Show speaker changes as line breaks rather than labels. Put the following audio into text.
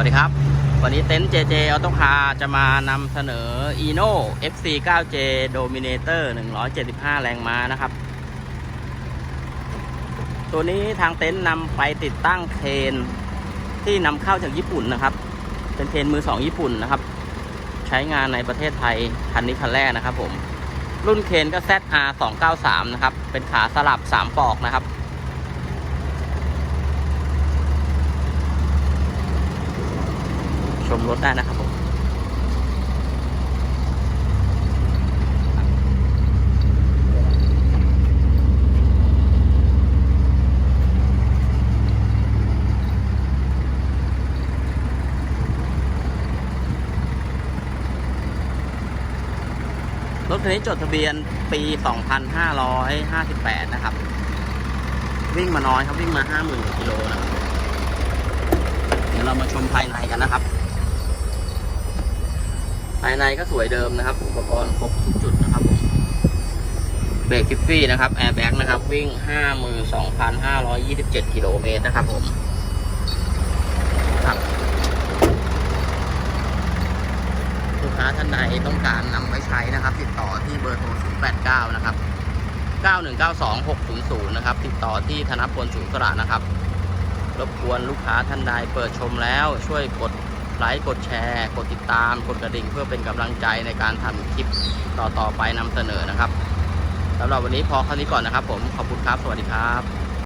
วัสดีครับ วันนี้เต็นท์ JJ Auto Car จะมานำเสนอ Eno FC 9J Dominator 175 แรงม้านะครับ ตัวนี้ทางเต็นท์นำไปติดตั้งเคนที่นำเข้าจากญี่ปุ่นนะครับ เป็นเคนมือสองญี่ปุ่นนะครับ ใช้งานในประเทศไทย คันนี้คันแรกนะครับผม รุ่นเคนก็ ZR 293นะครับ เป็นขาสลับ 3 ปอกนะครับ ชมรถได้นะครับผมรถคันนี้จดทะเบียนปี 2558 นะครับ วิ่งมาน้อยครับ วิ่งมา 50,000กว่ากิโลนะครับ เดี๋ยวเรามาชมภายในกันนะครับ ภายในก็สวยเดิมนะครับ อุปกรณ์ครบทุกจุดนะครับผมเบรกทิฟฟี่นะครับ แอร์แบ็กนะครับ วิ่ง 52,527 กิโลเมตรนะครับผมครับลูกค้าท่านใดต้องการนำไว้ใช้นะครับ ติดต่อที่เบอร์โทร 089 นะครับ 9192600 นะครับ ติดต่อที่ธนพลสูงสระนะครับ รบกวนลูกค้าท่านใดเปิดชมแล้วช่วยกด ไลค์ กดแชร์ กดติดตาม กดกระดิ่งเพื่อเป็นกำลังใจในการทำคลิปต่อๆไปนำเสนอนะครับสำหรับวันนี้พอแค่นี้ก่อนนะครับ ผมขอบคุณครับ สวัสดีครับ